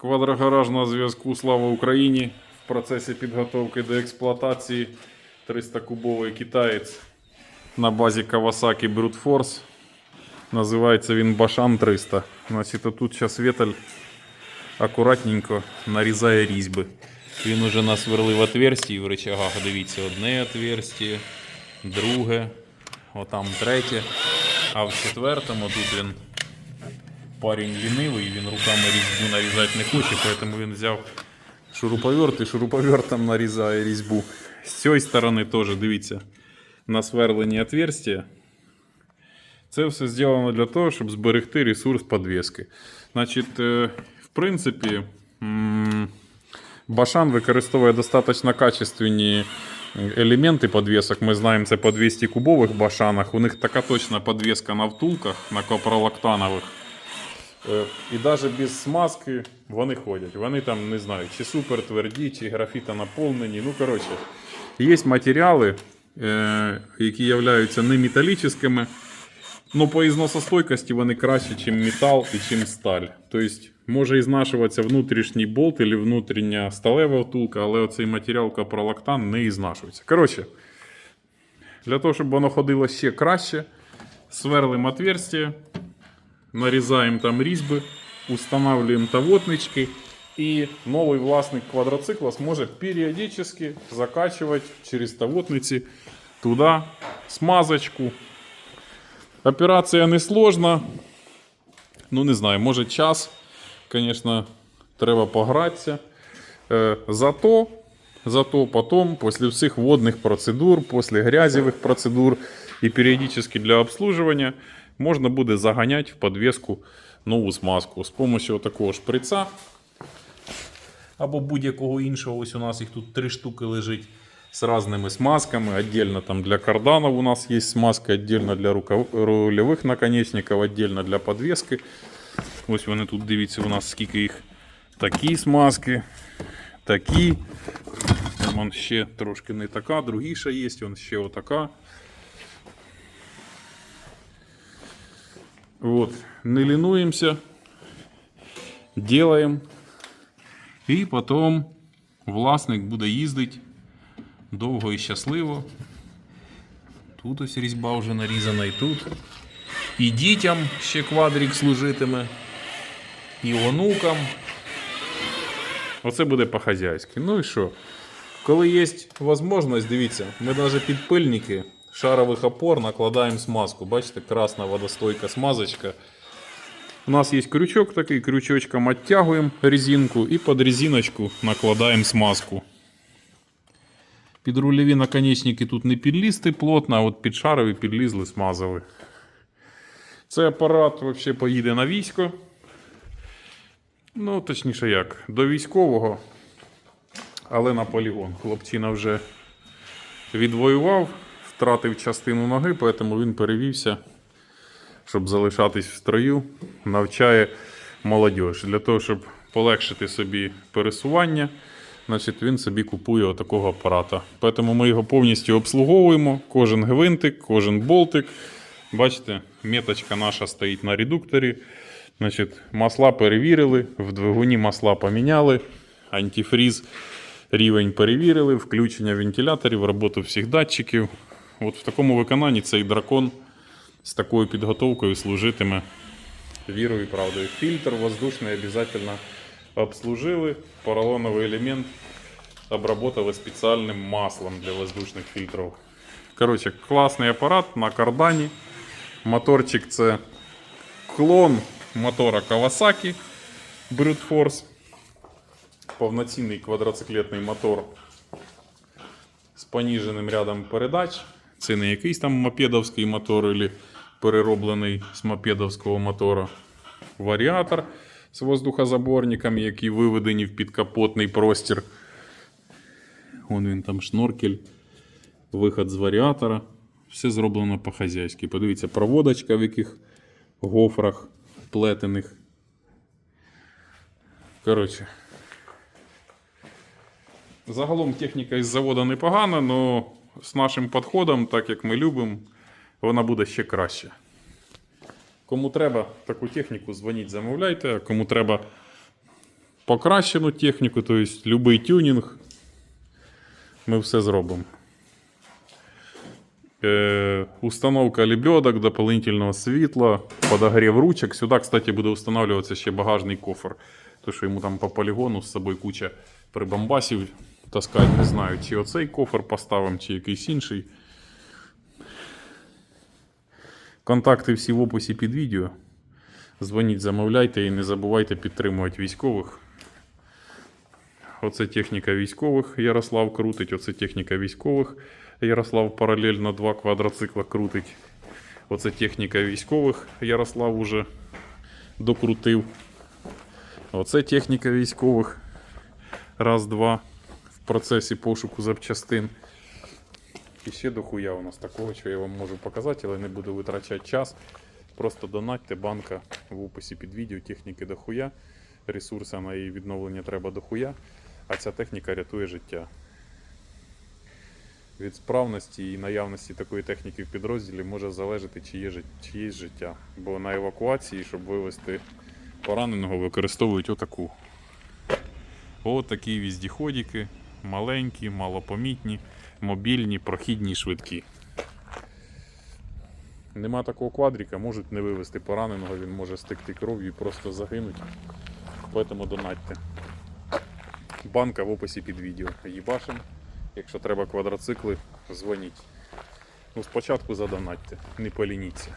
квадрогаражного зв'язку Слава Україні в процесі підготовки до експлуатації 300-кубовий китаєць на базі Kawasaki Brute Force. Називається він Башан 300. Значить, тут зараз Віталь акуратненько нарізає різьби. Він уже насверлив отверстій в рычагах. Дивіться, одне отверстие, друге, отам третє. А в четвертому тут він парень лінивий, він руками різьбу нарізати не хоче, тому він взяв шуруповерт і шуруповертом нарізає різьбу. З цієї сторони теж, дивіться, насверлені отверстия. Це все зроблено для того, щоб зберегти ресурс підвіски. Значить, е, в принципі, м, Башан використовує достатньо качественні елементи підвісок. Ми знаємо це по 200 кубових башанах. У них така точна підвіска на втулках, на копролактанових. Е, І навіть без смазки вони ходять. Вони там не знаю, чи супер тверді, чи графіта наповнені. Ну, коротше, є матеріали, е, які являються не металічними, Ну, по ізносостойкості вони краще, ніж метал і чим сталь. Тобто може ізнашуватися внутрішній болт або внутрішня сталева втулка, але оцей матеріал капролактан не ізнашується. Коротше, для того, щоб воно ходило ще краще, сверлимо отверстие, нарізаємо там різьби, устанавливаємо тавотнички, і новий власник квадроцикла зможе періодично закачувати через тавотниці туди смазочку. Операція несложна. Ну, не знаю, може час, звісно, треба погратися. Е, зато, зато потом, після всіх водних процедур, після грязевих процедур і періодично для обслуживання, можна буде заганяти в підвіску нову смазку з допомогою такого шприца. Або будь-якого іншого. Ось у нас їх тут три штуки лежить с разными смазками. Отдельно там для карданов у нас есть смазка, отдельно для рульових наконечників, отдельно для подвески. Ось вони тут дивіться, у нас скільки їх. Такі смазки, такі. Вон ще трошки не така, другіша є, вон ще отака. Вот. Не лінуємося, делаем. І потім власник буде їздити довго і щасливо. Тут ось різьба вже нарізана і тут. І дітям ще квадрик служитиме, і онукам. Оце буде по-хазяйськи. Ну і що? Коли є можливість, дивіться, ми навіть під пильники шарових опор накладаємо смазку. Бачите, красна водостойка смазочка. У нас є крючок такий, крючочком оттягуємо резинку і під резиночку накладаємо смазку. Під рульові наконечники тут не підлізти плотно, а от під шарові підлізли, смазали. Цей апарат взагалі поїде на військо. Ну, точніше як, до військового, але на полігон. Хлопчина вже відвоював, втратив частину ноги, тому він перевівся, щоб залишатись в строю, навчає молодь. Для того, щоб полегшити собі пересування. Значить, він собі купує отакого апарата. Тому ми його повністю обслуговуємо. Кожен гвинтик, кожен болтик. Бачите, меточка наша стоїть на редукторі. Значить, масла перевірили, в двигуні масла поміняли, антифріз рівень перевірили, включення вентиляторів, роботу всіх датчиків. От в такому виконанні цей дракон з такою підготовкою служитиме вірою і правдою. Фільтр воздушний обов'язково обслужили, поролоновый элемент обработали специальным маслом для воздушных фильтров. Короче, классный аппарат на кардане. Моторчик це клон мотора Kawasaki Brute Force. Повноцінний квадроциклетний мотор з поніженим рядом передач. Це не якийсь там мопедовський мотор, або перероблений з мопедовського мотора. Варіатор з воздухозаборниками, які виведені в підкапотний простір. Вон він там шноркель, виход з варіатора. Все зроблено по-хазяйськи. Подивіться, проводочка в яких гофрах плетених. Коротше. Загалом техніка із заводу непогана, але з нашим підходом, так як ми любимо, вона буде ще краще. Кому треба таку техніку, дзвоніть, замовляйте. Кому треба покращену техніку, тобто будь-який тюнінг. Ми все зробимо. Е, установка лебедок, дополнительного світла, подогрів ручок. Сюди, кстати, буде встановлюватися ще багажний кофр. Тому що йому там по полігону з собою куча прибамбасів таскати. Не знаю, чи оцей кофр поставимо, чи якийсь інший. Контакти всі в описі під відео. Дзвоніть, замовляйте і не забувайте підтримувати військових. Оце техніка військових Ярослав крутить. Оце техніка військових. Ярослав паралельно два квадроцикла крутить. Оце техніка військових Ярослав уже докрутив. Оце техніка військових. Раз, два. Процесі пошуку запчастин. І ще дохуя у нас такого, що я вам можу показати, але не буду витрачати час. Просто донатьте банка в описі під відео, техніки дохуя. Ресурси на її відновлення треба дохуя. А ця техніка рятує життя. Від справності і наявності такої техніки в підрозділі може залежати чиє, чиєсь життя. Бо на евакуації, щоб вивезти пораненого, використовують отаку. Отакі віздіходіки, маленькі, малопомітні, мобільні, прохідні, швидкі. Нема такого квадрика, можуть не вивезти пораненого, він може стекти кров'ю і просто загинути. Тому донатьте. Банка в описі під відео. Їбашим. Якщо треба квадроцикли, дзвоніть. Ну, спочатку задонатьте, не полініться.